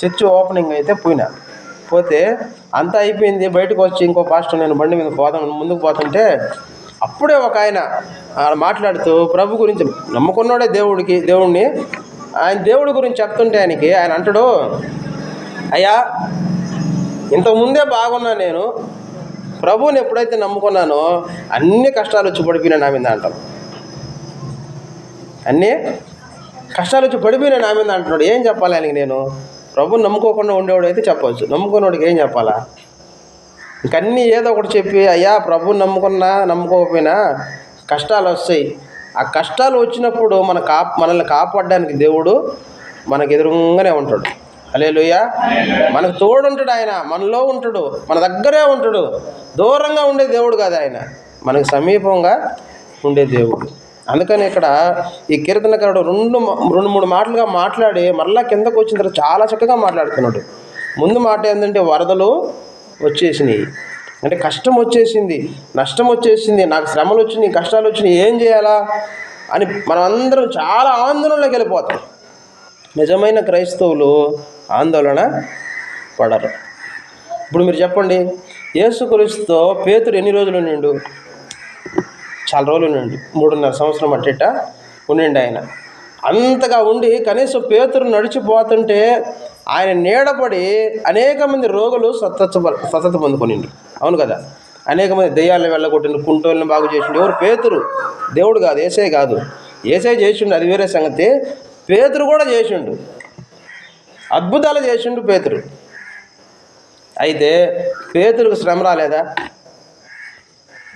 Church opening అయితే పోయినా. పోతే అంతా అయిపోయింది బయటకు వచ్చి ఇంకో పాస్టర్ నేను బండి మీద పోదాం ముందుకు పోతుంటే అప్పుడే ఒక ఆయన మాట్లాడుతూ ప్రభు గురించి నమ్ముకున్నాడే దేవుడికి దేవుణ్ణి. ఆయన దేవుడి గురించి చెప్తుంటే ఆయనకి ఆయన అంటాడు అయ్యా ఇంతకు ముందే బాగున్నా నేను. ప్రభువుని ఎప్పుడైతే నమ్ముకున్నానో అన్ని కష్టాలు వచ్చి పడిపోయినా నా మీద అంటాను అన్నీ కష్టాలు వచ్చి పడిపోయినా నా మీద అంటున్నాడు. ఏం చెప్పాలి ఆయనకి నేను? ప్రభుని నమ్ముకోకుండా ఉండేవాడు అయితే చెప్పవచ్చు నమ్ముకున్నవాడికి ఏం చెప్పాలా? ఇంకన్నీ ఏదో ఒకటి చెప్పి అయ్యా ప్రభుని నమ్ముకున్నా నమ్ముకోకపోయినా కష్టాలు వస్తాయి. ఆ కష్టాలు వచ్చినప్పుడు మన కా మనల్ని కాపాడడానికి దేవుడు మనకు ఎదురుగానే ఉంటాడు. అలే మనకు తోడు ఉంటాడు ఆయన. మనలో ఉంటాడు. మన దగ్గరే ఉంటాడు. దూరంగా ఉండే దేవుడు కాదు ఆయన. మనకు సమీపంగా ఉండే దేవుడు. అందుకని ఇక్కడ ఈ కీర్తనకారుడు రెండు రెండు మూడు మాటలుగా మాట్లాడి మరలా కిందకు వచ్చిన తర్వాత చాలా చక్కగా మాట్లాడుతున్నాడు. ముందు మాట ఏంటంటే వరదలు వచ్చేసినాయి. అంటే కష్టం వచ్చేసింది నష్టం వచ్చేసింది నాకు శ్రమలు వచ్చినాయి కష్టాలు వచ్చినాయి ఏం చేయాలా అని మనమందరం చాలా ఆందోళనలోకి వెళ్ళిపోతాం. నిజమైన క్రైస్తవులు ఆందోళన పడరు. ఇప్పుడు మీరు చెప్పండి యేసుక్రీస్తుతో పేతురు ఎన్ని రోజులు నిండు చాలా రోజులు ఉండండి. మూడున్నర సంవత్సరం అట్టిట ఉండండి ఆయన. అంతగా ఉండి కనీసం పేతురు నడిచిపోతుంటే ఆయన నీడపడి అనేక మంది రోగులు స్వచ్ఛ సతత పొందుకొనిండు అవును కదా? అనేక మంది దెయ్యాలను వెళ్ళగొట్టిండు కుంటోళ్ళని బాగు చేసిండు ఎవరు? పేతురు. దేవుడు కాదు ఏసే కాదు. ఏసే చేసిండు అది వేరే సంగతి. పేతురు కూడా చేసిండు. అద్భుతాలు చేసిండు పేతురు. అయితే పేతురుకు శ్రమ రాలేదా?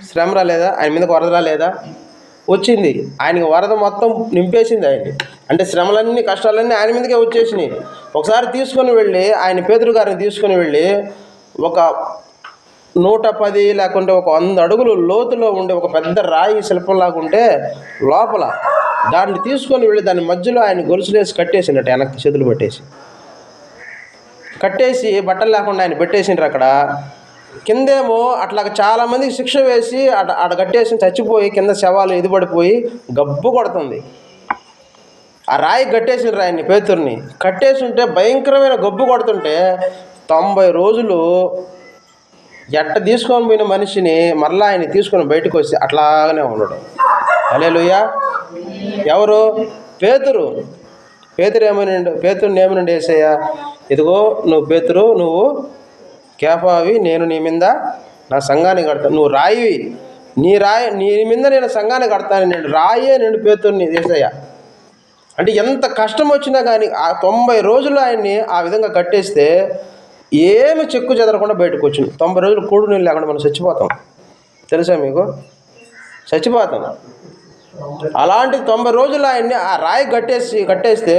శ్రమ రాలేదా? ఆయన మీదకి వరద రాలేదా? వచ్చింది. ఆయనకి వరద మొత్తం నింపేసింది ఆయన్ని. అంటే శ్రమలన్నీ కష్టాలన్నీ ఆయన మీదకే వచ్చేసినాయి. ఒకసారి తీసుకొని వెళ్ళి ఆయన పేదరు గారిని తీసుకొని వెళ్ళి ఒక నూట పది లేకుంటే ఒక వంద అడుగులు లోతులో ఉండే ఒక పెద్ద రాయి శిల్పంలాగా ఉంటే లోపల దాన్ని తీసుకొని వెళ్ళి దాని మధ్యలో ఆయన గొలుసులేసి కట్టేసిండట వెనక్కి చేతులు పట్టేసి. కట్టేసి బట్టలు లేకుండా ఆయన పెట్టేసిండ్రు అక్కడ. కిందేమో అట్లా చాలా మందికి శిక్ష వేసి అట అట కట్టేసి చచ్చిపోయి కింద శవాలు ఎదుబడిపోయి గబ్బు కొడుతుంది. ఆ రాయి కట్టేసిన రాయిని పేతుర్ని. కట్టేసి ఉంటే భయంకరమైన గబ్బు కొడుతుంటే తొంభై రోజులు ఎట్ట తీసుకొని పోయిన మనిషిని మరలా ఆయన తీసుకొని బయటకు వచ్చి అట్లాగనే ఉన్నాడు. అలే ఎవరు? పేతురు. పేతురు ఏమైనా పేతురుని ఏమైనా వేసేయా ఇదిగో నువ్వు పేతురు నువ్వు కేపావి నేను నీ మీద నా సంఘాన్ని కడతాను. నువ్వు రాయివి. నీ రాయి నీ మీద నేను సంఘాన్ని కడతాను. నేను రాయే నేను పేతుర్ని వేసయ్యా అంటే ఎంత కష్టం వచ్చినా కానీ ఆ తొంభై రోజులు ఆయన్ని ఆ విధంగా కట్టేస్తే ఏమి చెక్కు చెదరకుండా బయటకు వచ్చింది. తొంభై రోజులు కూడు నీళ్ళు లేకుండా మనం చచ్చిపోతాం. తెలుసా మీకు? చచ్చిపోతాం. అలాంటి తొంభై రోజులు ఆయన్ని ఆ రాయి కట్టేసి కట్టేస్తే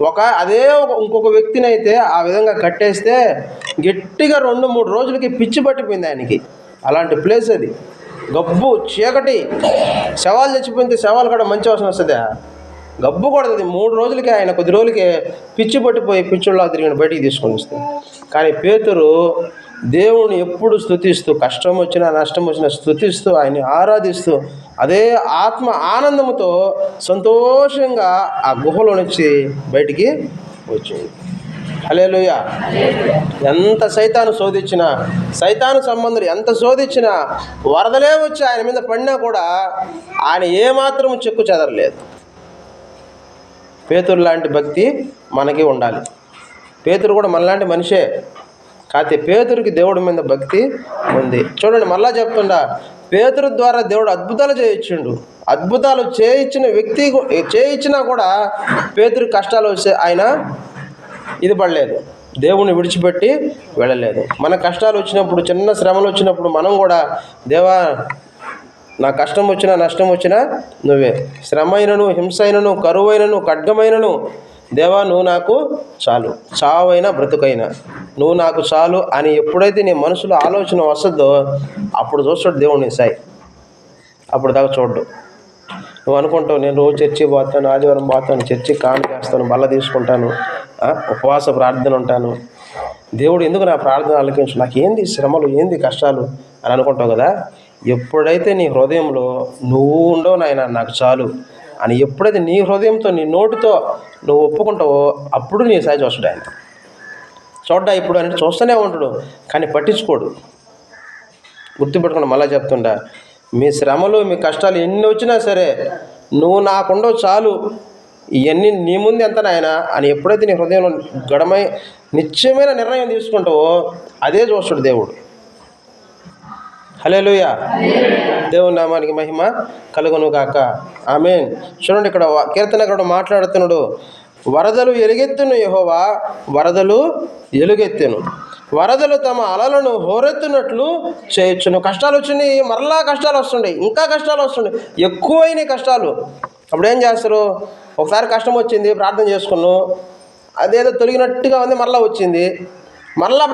ఒక అదే ఒక ఇంకొక వ్యక్తిని అయితే ఆ విధంగా కట్టేస్తే గట్టిగా రెండు మూడు రోజులకి పిచ్చి పట్టిపోయింది ఆయనకి. అలాంటి ప్లేస్ అది. గబ్బు చీకటి. శవాలు చచ్చిపోయింది శవాలు కూడా మంచి వాసన వస్తుంది? గబ్బు కొడుతుంది మూడు రోజులకి ఆయన కొద్ది రోజులకి పిచ్చి పట్టిపోయి పిచ్చుల్లా తిరిగిన బయటికి తీసుకొని వస్తుంది కానీ పేతురు దేవుణ్ణి ఎప్పుడు స్థుతిస్తూ కష్టం వచ్చినా నష్టం వచ్చినా స్థుతిస్తూ ఆయన్ని ఆరాధిస్తూ అదే ఆత్మ ఆనందముతో సంతోషంగా ఆ గుహలో నుంచి బయటికి వచ్చింది. హలేలుయ ఎంత సైతాను శోధించినా సైతాను సంబంధులు ఎంత శోధించినా వరదలే వచ్చి ఆయన మీద పడినా కూడా ఆయన ఏమాత్రం చెక్కు చెదరలేదు. పేతురు లాంటి భక్తి మనకి ఉండాలి. పేతురు కూడా మనలాంటి మనిషే. కాకపోతే పేతురికి దేవుడి మీద భక్తి ఉంది. చూడండి మళ్ళా చెప్తుండా పేతురు ద్వారా దేవుడు అద్భుతాలు చేయించిండు. అద్భుతాలు చేయించిన వ్యక్తి చేయించినా కూడా పేతురు కష్టాలు వస్తే ఆయన ఇది పడలేదు దేవుని విడిచిపెట్టి వెళ్ళలేదు. మన కష్టాలు వచ్చినప్పుడు చిన్న శ్రమలు వచ్చినప్పుడు మనం కూడా దేవా నా కష్టం వచ్చినా నష్టం వచ్చినా నువ్వే. శ్రమ అయినను హింస అయినను కరువైనను ఖడ్గమైనను దేవా నువ్వు నాకు చాలు. చావైనా బ్రతుకైనా. నువ్వు నాకు చాలు అని ఎప్పుడైతే నీ మనసులో ఆలోచన వస్తుందో అప్పుడు చూస్తాడు దేవుడిని సాయి. అప్పుడు దాకా చూడ్డు. నువ్వు అనుకుంటావు నేను రోజు చర్చి పోతాను ఆదివారం పోతాను చర్చి కాను చేస్తాను బల్ల తీసుకుంటాను ఉపవాస ప్రార్థన ఉంటాను. దేవుడు ఎందుకు నా ప్రార్థన ఆలకించు? నాకు ఏంది శ్రమలు ఏంది కష్టాలు అని అనుకుంటావు కదా? ఎప్పుడైతే నీ హృదయంలో నువ్వు ఉండవు నాయన నాకు చాలు. అని ఎప్పుడైతే నీ హృదయంతో నీ నోటితో నువ్వు ఒప్పుకుంటావో అప్పుడు నీ సాయి చూస్తాడు ఆయన. చూడ్డా ఇప్పుడు అని చూస్తూనే ఉంటాడు కానీ పట్టించుకోడు. గుర్తుపెట్టుకుని మళ్ళీ చెప్తుండా మీ శ్రమలు మీ కష్టాలు ఎన్ని వచ్చినా సరే నువ్వు నాకుండవు చాలు. ఇవన్నీ నీ ముందు ఎంత నాయన అని ఎప్పుడైతే నీ హృదయంలో గడమై నిత్యమైన నిర్ణయం తీసుకుంటావో అదే చూస్తాడు దేవుడు. హలేలుయ దేవుని నామానికి మహిమ కలుగును గాక ఆమె చూడండి ఇక్కడ వా- కీర్తనకుడు మాట్లాడుతున్నాడు. వరదలు ఎలుగెత్తును యహోవా వరదలు ఎలుగెత్తెను. వరదలు తమ అలలను హోరెత్తునట్లు చేయొచ్చును కష్టాలు వచ్చినాయి మరలా కష్టాలు వస్తుండే ఇంకా కష్టాలు వస్తుండే ఎక్కువైన కష్టాలు. అప్పుడు ఏం చేస్తారు? ఒకసారి కష్టం వచ్చింది ప్రార్థన చేసుకున్నాను అదేదో తొలగినట్టుగా ఉంది మరలా వచ్చింది. మరలా